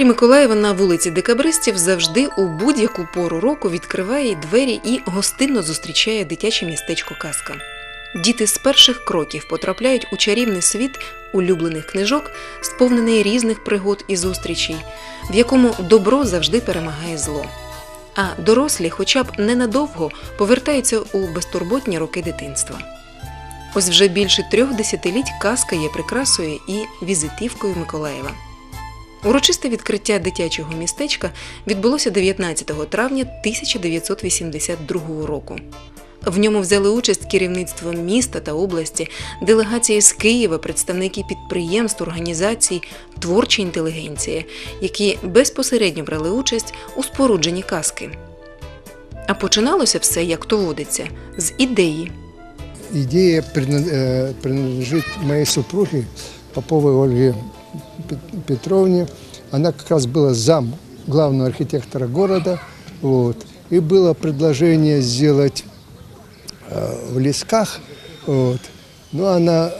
центрі Миколаєва на вулиці Декабристів завжди у будь-яку пору року відкриває двері і гостинно зустрічає дитяче містечко Казка. Діти з перших кроків потрапляють у чарівний світ улюблених книжок, сповнений різних пригод і зустрічей, в якому добро завжди перемагає зло. А дорослі, хоча б ненадовго, повертаються у безтурботні роки дитинства. Ось вже більше трьох десятиліть казка є прикрасою і візитівкою Миколаєва. Урочисте відкриття дитячого містечка відбулося 19 травня 1982 року. В ньому взяли участь керівництво міста та області, делегації з Києва, представники підприємств, організацій, творча інтелігенція, які безпосередньо брали участь у спорудженні казки. А починалося все, як то водиться, з ідеї. Идея прина- э, принадлежит моей супруге Поповой Ольге Пет- Петровне. Она как раз была зам главного архитектора города. Вот. И было предложение сделать э, в Лесках. Вот. Но она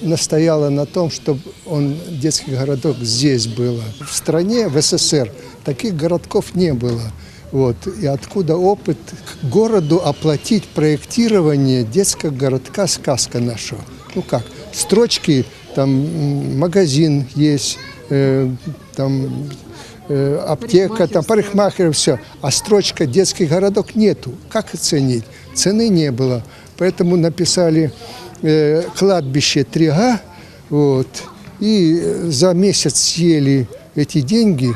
настояла на том, чтобы он, детский городок здесь было. В стране, в СССР, таких городков не было. Вот. И откуда опыт к городу оплатить проектирование детского городка «Сказка» нашего? Ну как, строчки, там магазин есть, э, там э, аптека, там парикмахер, все. А строчка «детский городок» нету. Как оценить? Цены не было. Поэтому написали э, кладбище Трига, вот, и э, за месяц съели эти деньги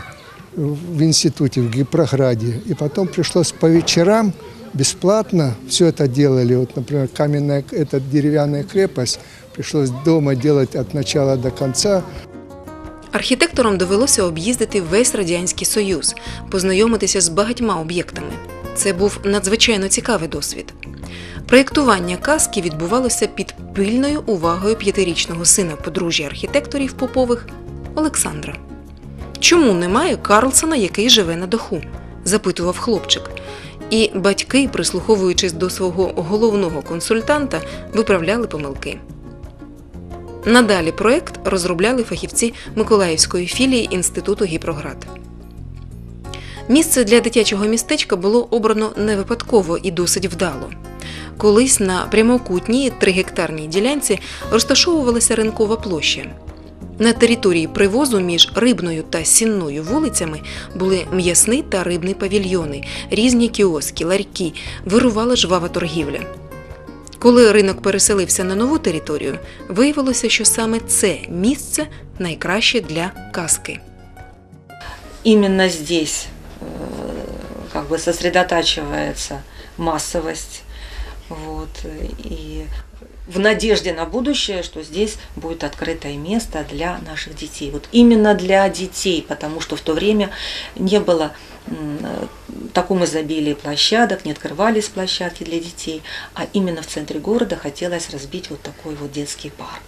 в институте в Гипрограде, и потом пришлось по вечерам бесплатно все это делали. Вот, например, каменная, эта деревянная крепость, пришлось дома делать от начала до конца. Архітекторам довелося об'їздити весь радянський союз, познайомитися з багатьма об'єктами. Це був надзвичайно цікавий досвід. Проєктування казки відбувалося під пильною увагою п'ятирічного сина подружжя архітекторів Попових Олександра. Чому немає Карлсона, який живе на даху? запитував хлопчик. І батьки, прислуховуючись до свого головного консультанта, виправляли помилки. Надалі проект розробляли фахівці Миколаївської філії Інституту Гіпроград. Місце для дитячого містечка було обрано не випадково і досить вдало. Колись на прямокутній тригектарній ділянці розташовувалася ринкова площа. На території привозу між рибною та сінною вулицями були м'ясний та рибний павільйони, різні кіоски, ларьки, вирувала жвава торгівля. Коли ринок переселився на нову територію, виявилося, що саме це місце найкраще для казки. Іменно здесь э, как бы сосредотачивается массовость. Вот, и в надежде на будущее, что здесь будет открытое место для наших детей. Вот именно для детей, потому что в то время не было в таком изобилии площадок, не открывались площадки для детей, а именно в центре города хотелось разбить вот такой вот детский парк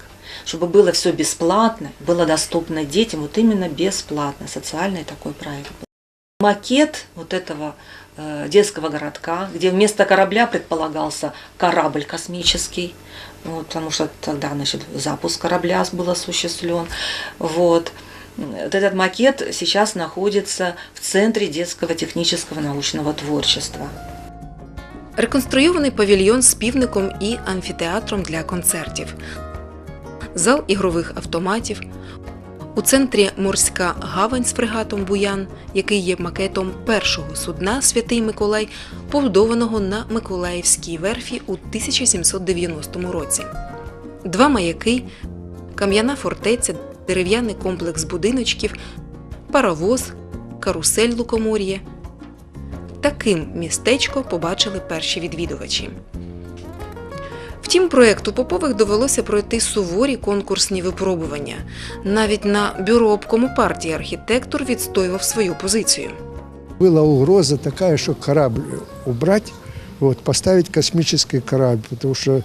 чтобы было все бесплатно, было доступно детям, вот именно бесплатно, социальный такой проект. Макет вот этого э, детского городка, где вместо корабля предполагался корабль космический, вот, потому что тогда значит, запуск корабля был осуществлен. Вот. Вот этот макет сейчас находится в Центре детского технического научного творчества. Реконструйований павільйон з півником і амфітеатром для концертів, зал ігрових автоматів. У центрі морська гавань з фрегатом Буян, який є макетом першого судна Святий Миколай, побудованого на Миколаївській верфі у 1790 році. Два маяки, кам'яна фортеця, дерев'яний комплекс будиночків, паровоз, карусель лукомор'я. Таким містечко побачили перші відвідувачі. Втім, проекту Попових довелося пройти суворі конкурсні випробування. Навіть на бюро обкому партії архітектор відстоював свою позицію. Была угроза такая, что корабль убрать, вот, поставить космический корабль, потому что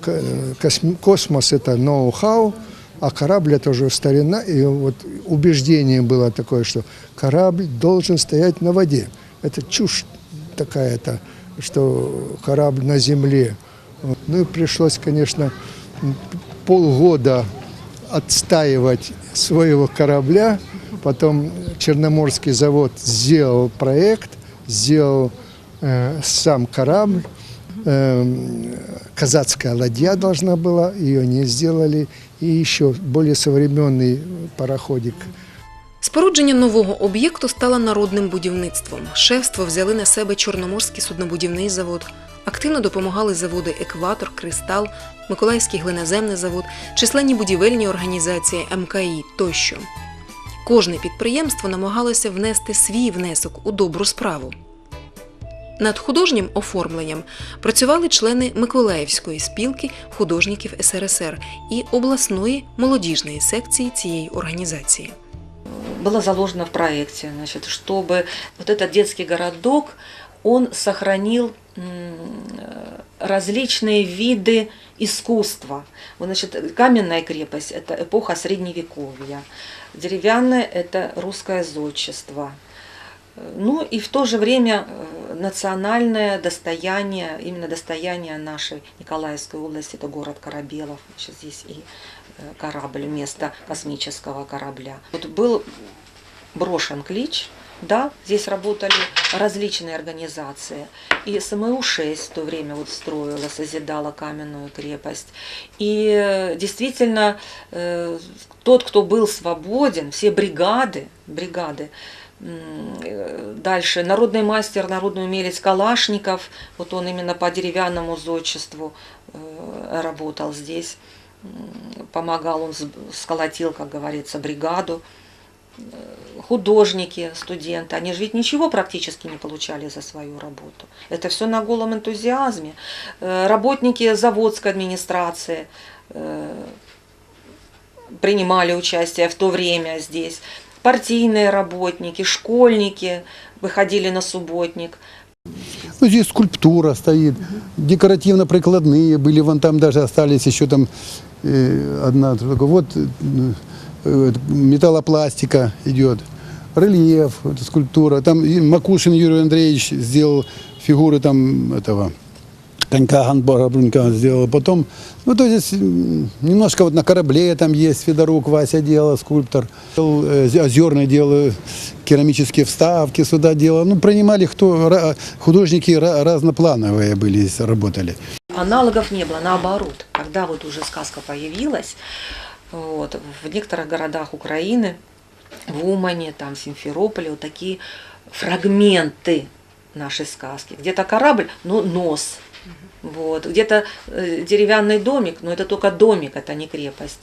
к- косм- космос – это ноу-хау, а корабль – это уже старина. И вот убеждение было такое, что корабль должен стоять на воде. Это чушь такая-то, что корабль на земле. Вот. Ну и пришлось, конечно, м, полгода отстаивать своего корабля, Потом Черноморский завод сделал проект, сделал э, сам корабль. Эм, казацкая ладья должна была, ее не сделали. И еще более современный пароходик Спорудження нового об'єкту стало народним будівництвом. Шефство взяли на себе Чорноморський суднобудівний завод. Активно допомагали заводи Екватор, Кристал, Миколаївський глиноземний завод, численні будівельні організації МКІ тощо. Кожне підприємство намагалося внести свій внесок у добру справу. Над художнім оформленням працювали члени Миколаївської спілки художників СРСР і обласної молодіжної секції цієї організації. было заложено в проекте, значит, чтобы вот этот детский городок, он сохранил м, э, различные виды искусства. Вот, значит, каменная крепость – это эпоха Средневековья, деревянная – это русское зодчество. Э, Ну и в то же время э, национальное достояние, именно достояние нашей Николаевской области, это город Корабелов, сейчас здесь и э, корабль вместо космического корабля. Вот был брошен клич, да, здесь работали различные организации. И СМУ-6 в то время вот строила, созидала каменную крепость. И э, действительно, э, тот, кто был свободен, все бригады, бригады, э, Дальше народный мастер, народный умелец Калашников, вот он именно по деревянному зодчеству работал здесь, помогал, он сколотил, как говорится, бригаду художники, студенты, они же ведь ничего практически не получали за свою работу. Это все на голом энтузиазме. Э, Работники заводской администрации э, принимали участие в то время здесь. Партийные работники, школьники выходили на субботник. Ну, здесь скульптура стоит, декоративно-прикладные были, вон там даже остались еще там э, одна, вот э, металлопластика идет, рельеф, скульптура. Там Макушин Юрий Андреевич сделал фигуры там этого конька Ганбора Брунька сделал. Потом, ну то есть немножко вот на корабле там есть Федорук Вася делал, скульптор. Делал, э, Озерный делал керамические вставки сюда делал. Ну принимали кто, художники ра- разноплановые были работали. Аналогов не было, наоборот. Когда вот уже сказка появилась, вот, в некоторых городах Украины, в Умане, там, в Симферополе, вот такие фрагменты нашей сказки. Где-то корабль, но нос. Вот. Где-то э, деревянный домик, но это только домик, это не крепость.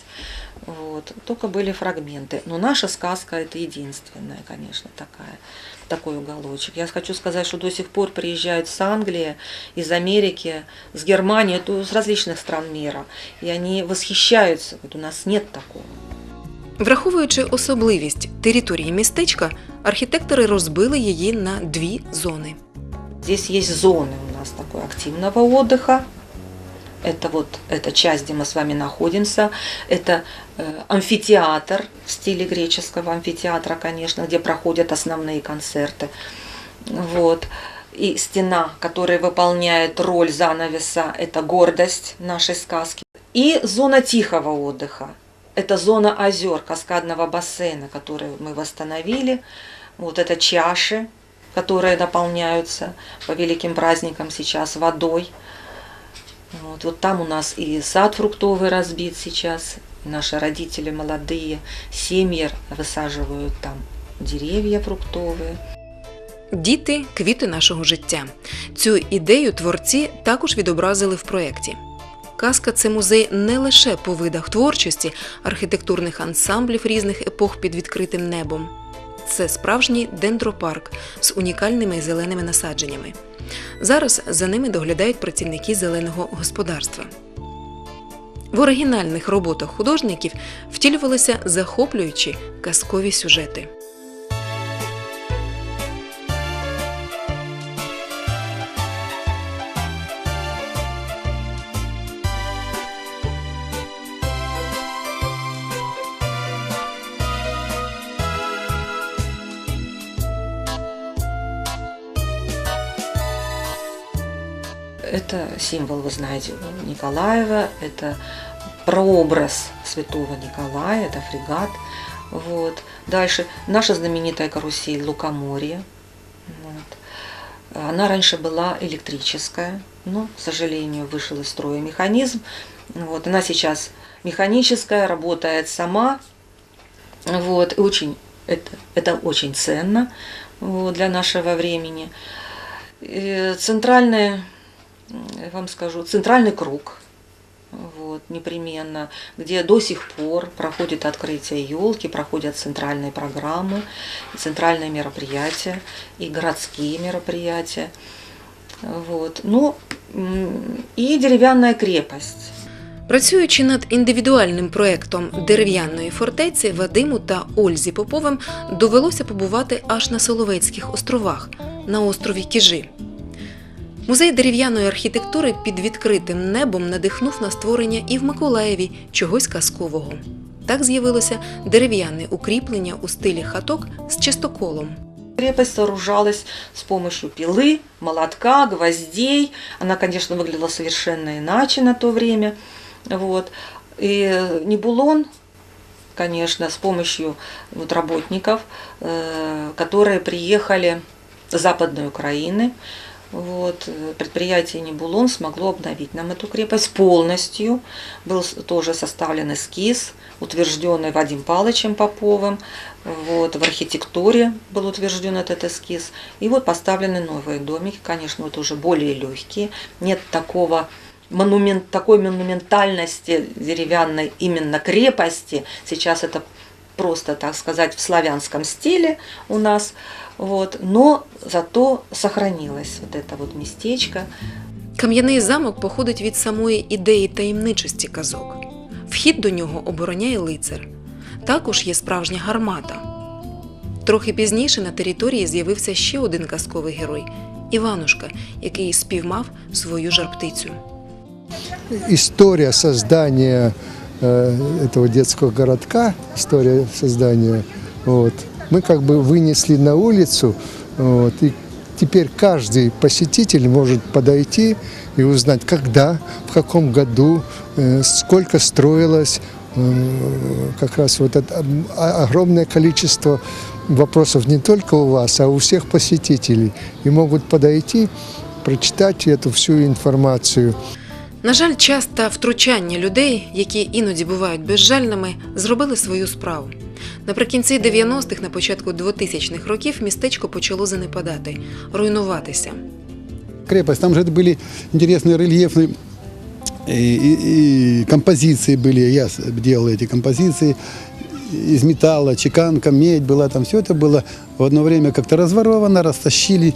Вот. Только были фрагменты. Но наша сказка это единственная, конечно, такая, такой уголочек. Я хочу сказать, что до сих пор приезжают с Англии, из Америки, с Германии, то с различных стран мира. И они восхищаются. Говорят, у нас нет такого. Враховуючи особливість території містечка, архітектори розбили її на дві зони. Здесь есть зоны у нас такой активного отдыха. Это вот эта часть, где мы с вами находимся. Это э, амфитеатр в стиле греческого амфитеатра, конечно, где проходят основные концерты. Вот. И стена, которая выполняет роль занавеса, это гордость нашей сказки. И зона тихого отдыха. Это зона озер, каскадного бассейна, который мы восстановили. Вот это чаши, которые наполняются по великим праздникам сейчас водой. Вот, вот там у нас и сад фруктовый разбит сейчас. Наши родители молодые, семьи высаживают там деревья фруктовые. Діти квіти нашого життя. Цю ідею творці також відобразили в проєкті. Казка це музей не лише по видах творчості, архітектурних ансамблів різних епох під відкритим небом. Це справжній дендропарк з унікальними зеленими насадженнями. Зараз за ними доглядають працівники зеленого господарства. В оригінальних роботах художників втілювалися захоплюючі казкові сюжети. Символ, вы знаете, Николаева, это прообраз святого Николая, это фрегат. Вот. Дальше наша знаменитая карусель Лукоморье. Вот. Она раньше была электрическая, но, к сожалению, вышел из строя механизм. Вот. Она сейчас механическая, работает сама. Вот. И очень, это, это очень ценно вот, для нашего времени. И центральный, я вам скажу, центральный круг, вот, непременно, где до сих пор проходит открытие елки, проходят центральные программы, центральные мероприятия и городские мероприятия. Вот. Ну, м, и деревянная крепость. Працюючи над індивідуальним проектом дерев'яної фортеці, Вадиму та Ользі Поповим довелося побувати аж на Соловецьких островах на острові Кіжи. Музей дерев'яної архітектури під відкритим небом надихнув на створення і в Миколаєві чогось казкового. Так з'явилося дерев'яне укріплення у стилі хаток з чистоколом. Крепость сооружалась с помощью пилы, молотка, гвоздей. Она, конечно, выглядела совершенно иначе на то время. Вот. И Небулон, конечно, с помощью вот работников, э, которые приехали с Западной Украины. Вот. э, Предприятие Небулон смогло обновить нам эту крепость полностью. Был тоже составлен эскиз, утвержденный Вадим Палычем Поповым. Вот, в архитектуре был утвержден этот эскиз. И вот поставлены новые домики, конечно, вот уже более легкие. Нет такого монумент, такой монументальности деревянной именно крепости. Сейчас это просто, так сказать, в славянском стиле у нас. Вот, но зато сохранилось вот это вот местечко. Кам'яний замок походить від самої ідеї таємничості казок. Вхід до нього обороняє лицар. Також є справжня гармата. Трохи пізніше на території з'явився ще один казковий герой Іванушка, який спіймав свою жарптицю. История создания э, этого детского городка, история создания, вот, мы как бы вынесли на улицу, вот, и теперь каждый посетитель может подойти и узнать, когда, в каком году, э, сколько строилось, э, как раз вот это м, а- огромное количество вопросов не только у вас, а у всех посетителей. И могут подойти, прочитать эту всю информацию. На жаль, час та втручання людей, які іноді бувають безжальними, зробили свою справу. Наприкінці 90-х, на початку 2000-х років містечко почало занепадати, руйнуватися. крепость. Там же были интересные рельефные и, и- и композиции были. Я с- делал эти композиции из металла, чеканка, медь была там. Все это было в одно время как-то разворовано, растащили.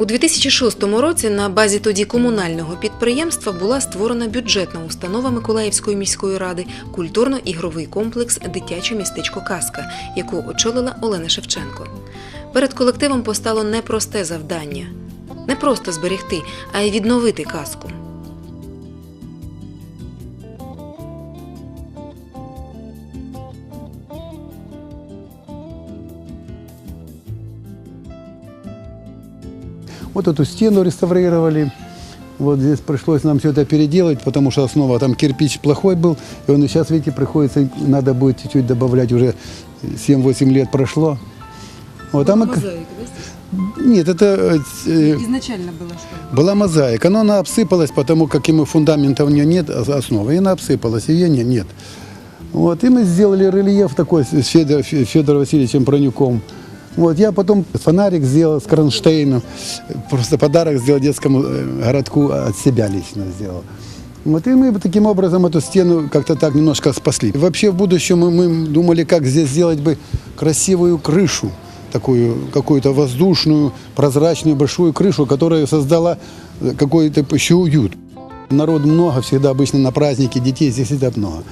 У 2006 році на базі тоді комунального підприємства була створена бюджетна установа Миколаївської міської ради культурно-ігровий комплекс Дитяче містечко Казка, яку очолила Олена Шевченко. Перед колективом постало непросте завдання не просто зберегти, а й відновити казку. Вот эту стену реставрировали. Вот здесь пришлось нам все это переделать, потому что основа там кирпич плохой был. И он и сейчас, видите, приходится, надо будет чуть-чуть добавлять. Уже 7-8 лет прошло. Вот там и- Нет, это э, Изначально было что? Была мозаика, но она обсыпалась, потому как ему фундамента у нее нет, а основы, и она обсыпалась, ее не- нет. Вот, и мы сделали рельеф такой с Федор, Федором Васильевичем Пронюком. Вот, я потом фонарик сделал с кронштейном, просто подарок сделал детскому э, городку, от себя лично сделал. Вот, и мы таким образом эту стену как-то так немножко спасли. Вообще в будущем мы, мы думали, как здесь сделать бы красивую крышу, такую какую-то воздушную, прозрачную большую крышу, которая создала э, какой-то еще уют. Народ много, всегда обычно на праздники, детей здесь всегда много.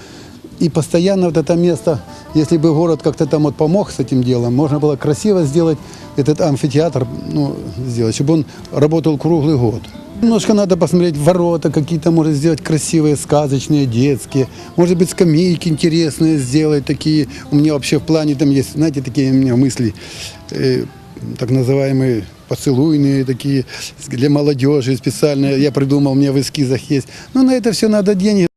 И постоянно вот это место, если бы город как-то там вот помог с этим делом, можно было красиво сделать этот амфитеатр, ну, сделать, чтобы он работал круглый год. Немножко надо посмотреть ворота какие-то, может сделать красивые, сказочные, детские. Может быть, скамейки интересные сделать такие. У меня вообще в плане там есть, знаете, такие у меня мысли, э, так называемые поцелуйные такие, для молодежи специальные. Я придумал, у меня в эскизах есть. Но на это все надо деньги.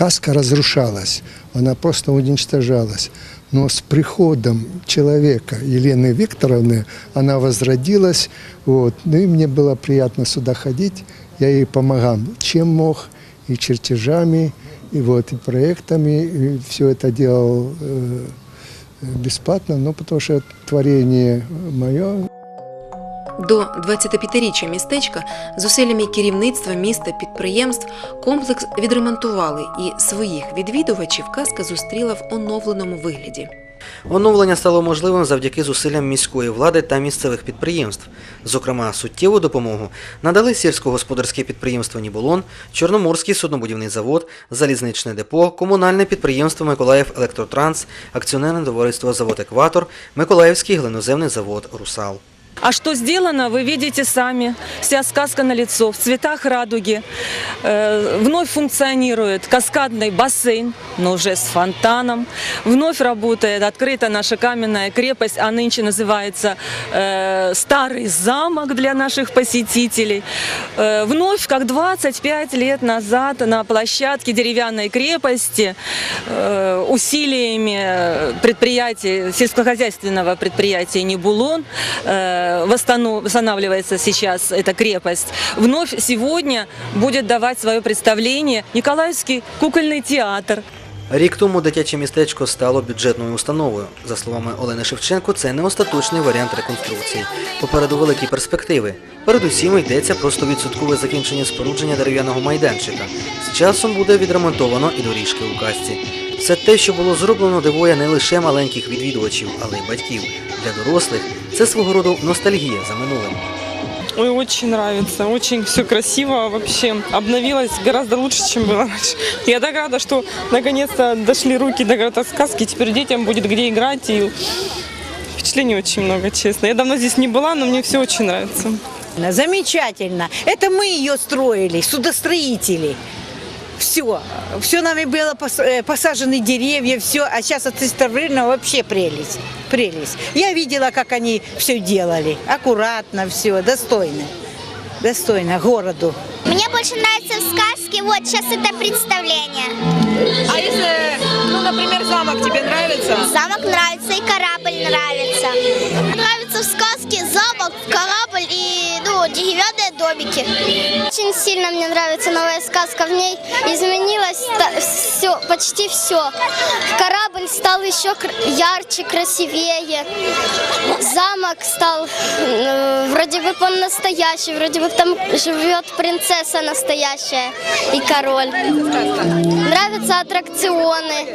Сказка разрушалась, она просто уничтожалась. Но с приходом человека Елены Викторовны она возродилась. Вот. Ну и мне было приятно сюда ходить. Я ей помогал, чем мог, и чертежами, и вот и проектами. И все это делал э, бесплатно, но потому что творение мое, До 25-річчя містечка зусиллями керівництва міста підприємств комплекс відремонтували і своїх відвідувачів казка зустріла в оновленому вигляді. Оновлення стало можливим завдяки зусиллям міської влади та місцевих підприємств. Зокрема, суттєву допомогу надали сільськогосподарське підприємство Нібулон, Чорноморський суднобудівний завод, залізничне депо, комунальне підприємство Миколаїв Електротранс, акціонерне товариство Завод Екватор, Миколаївський глиноземний завод Русал. А что сделано, вы видите сами. Вся сказка на лицо, в цветах радуги. Э, вновь функционирует каскадный бассейн, но уже с фонтаном. Вновь работает открыта наша каменная крепость, а нынче называется э, Старый замок для наших посетителей. Э, вновь, как 25 лет назад, на площадке деревянной крепости э, усилиями предприятия, сельскохозяйственного предприятия «Небулон» э, восстанавливается сейчас эта крепость. Вновь сегодня будет давать свое представление Николаевский кукольный театр. Рік тому дитяче містечко стало бюджетною установою. За словами Олени Шевченко, це не остаточний варіант реконструкції. Попереду великі перспективи. Передусім йдеться про 100% закінчення спорудження дерев'яного майданчика. З часом буде відремонтовано і доріжки у казці. Все те, що було зроблено, дивує не лише маленьких відвідувачів, але й батьків. Для дорослих це свого роду ностальгія за минулим. Ой, очень нравится, очень все красиво вообще. Обновилось гораздо лучше, чем было раньше. Я так рада, что наконец-то дошли руки до этой сказки. Теперь детям будет где играть. И впечатлений очень много, честно. Я давно здесь не была, но мне все очень нравится. Замечательно. Это мы ее строили, судостроители. Все. Все нами было пос- э, посажены деревья, все. А сейчас отреставрировано вообще прелесть. Прелесть. Я видела, как они все делали. Аккуратно все, достойно. Достойно городу. Мне больше нравится в сказке, вот сейчас это представление. А если, ну, например, замок тебе нравится? Замок нравится и корабль нравится. Нравится в сказке замок, корабль и ну, деревянные домики. Очень сильно мне нравится новая сказка. В ней изменилось все, почти все. Корабль стал еще кр- ярче, красивее. Замок стал э, вроде бы он настоящий, вроде бы там живет принцесса настоящая и король. Нравятся аттракционы.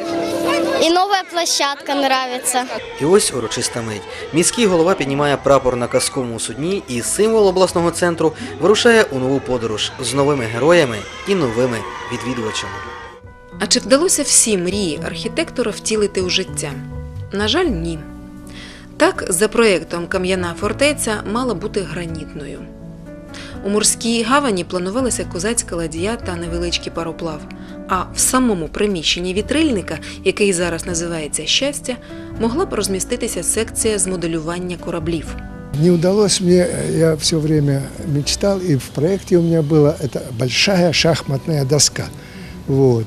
И новая площадка нравится. І ось урочиста мить. Міський голова піднімає прапор на казковому судні і символ обласного центру вирушає у нову подорож з новими героями і новими відвідувачами. А чи вдалося всі мрії архітектора втілити у життя? На жаль, ні. Так, за проєктом Кам'яна фортеця мала бути гранітною. У морській гавані планувалася козацька ладья та невеличкий пароплав. А в самому приміщенні вітрильника, який зараз називається щастя, могла б розміститися секція з моделювання кораблів. Не удалось мне, я все время мечтал, и в проекте у меня была это большая шахматная доска. Вот.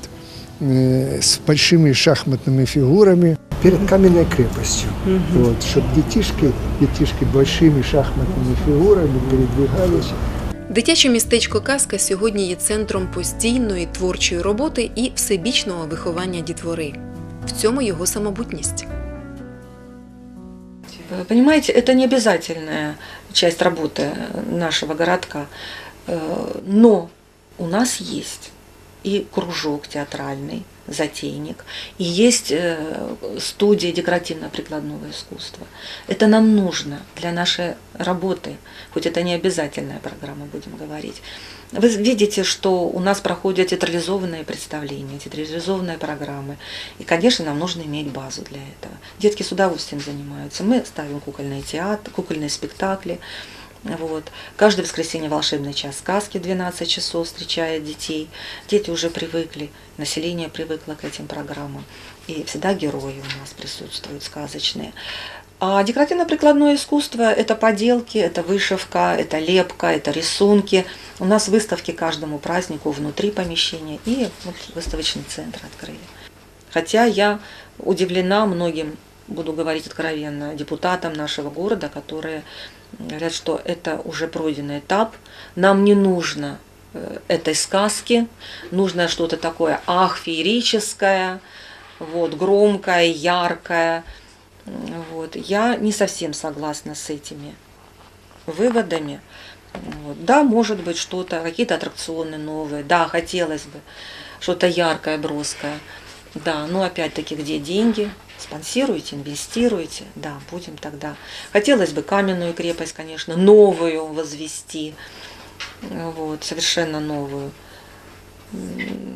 Э, С большими шахматными фигурами перед каменной крепостью. Вот, чтобы детишки, детишки большими шахматными фигурами передвигались. Дитяче містечко Казка сьогодні є центром постійної творчої роботи і всебічного виховання дітвори. В цьому його самобутність. Э, Понимаете, это не обязательная часть работы нашего городка, Э, но у нас есть и кружок театральный, затейник, и есть э, студия декоративно-прикладного искусства. Это нам нужно для нашей работы, хоть это не обязательная программа, будем говорить. Вы видите, что у нас проходят театрализованные представления, театрализованные программы. И, конечно, нам нужно иметь базу для этого. Детки с удовольствием занимаются. Мы ставим кукольный театр, кукольные спектакли. Вот. Каждое воскресенье волшебный час сказки 12 часов встречает детей. Дети уже привыкли, население привыкло к этим программам. И всегда герои у нас присутствуют сказочные. А декоративно-прикладное искусство – это поделки, это вышивка, это лепка, это рисунки. У нас выставки каждому празднику внутри помещения и вот выставочный центр открыли. Хотя я удивлена многим, буду говорить откровенно, депутатам нашего города, которые говорят, что это уже пройденный этап, нам не нужно э, этой сказки, нужно что-то такое ах, феерическое, вот, громкое, яркое. Вот. Я не совсем согласна с этими выводами. Вот. Да, может быть, что-то, какие-то аттракционы новые, да, хотелось бы что-то яркое, броское. Да, но опять-таки, где деньги? Спонсируете, инвестируете, да, будем тогда. Хотелось бы каменную крепость, конечно, новую возвести, вот, совершенно новую,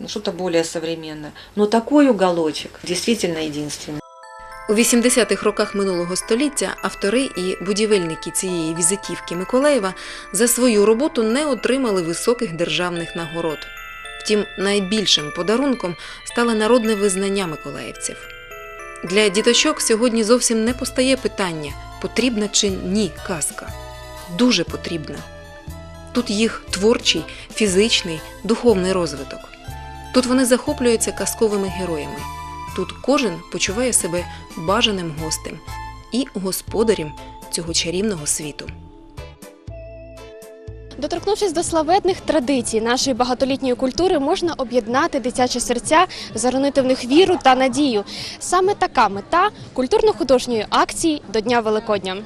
что-то более современное. Но такой уголочек действительно единственный. У 80-х роках минулого століття автори і будівельники цієї візитівки Миколаєва за свою роботу не отримали високих державних нагород. Втім, найбільшим подарунком стало народне визнання миколаївців. Для діточок сьогодні зовсім не постає питання, потрібна чи ні казка. Дуже потрібна. Тут їх творчий, фізичний, духовний розвиток. Тут вони захоплюються казковими героями. Тут кожен почуває себе бажаним гостем і господарем цього чарівного світу. Доторкнувшись до славетних традицій нашої багатолітньої культури, можна об'єднати дитячі серця, заронити в них віру та надію. Саме така мета культурно-художньої акції до Дня Великодня.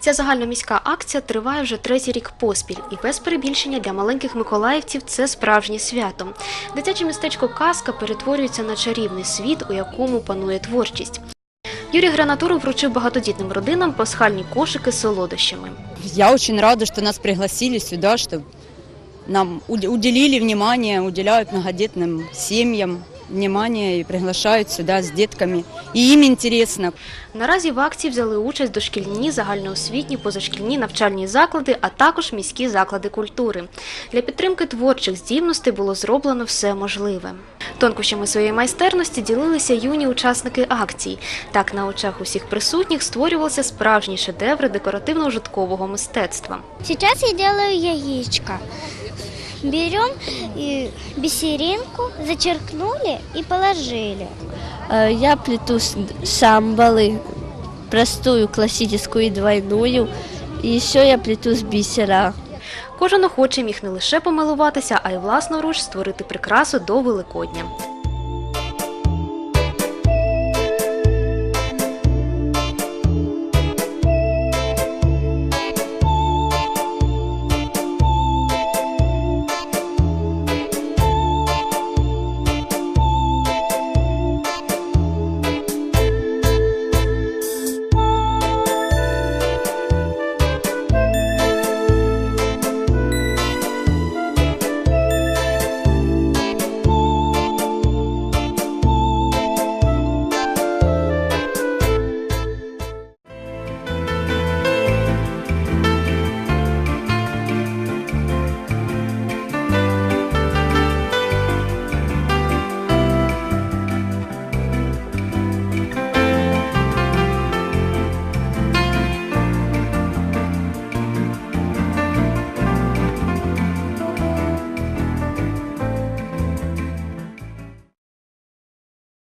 Ця загальноміська акція триває вже третій рік поспіль, і без перебільшення для маленьких миколаївців це справжнє свято. Дитяче містечко Казка перетворюється на чарівний світ, у якому панує творчість. Юрій Гранатуров вручив багатодітним родинам пасхальні кошики з солодощами. Я очень рада, что нас пригласили сюда, что нам уділили внимание, уделяют многодетным семьям внимание и приглашают сюда с детками. И им интересно. Наразі в акції взяли участь дошкільні, загальноосвітні, позашкільні навчальні заклади, а також міські заклади культури. Для підтримки творчих здібностей було зроблено все можливе. Тонкощами своєї майстерності ділилися юні учасники акцій. Так на очах усіх присутніх створювалися справжні шедеври декоративно-житкового мистецтва. Сейчас я делаю яичко. Берем и бисеринку, зачеркнули и положили. Э, Я плету с- шамбалы, простую, классическую и двойную. И еще я плету с бисера. Кожен охоче міг не лише помилуватися, а й власноруч створити прикрасу до Великодня.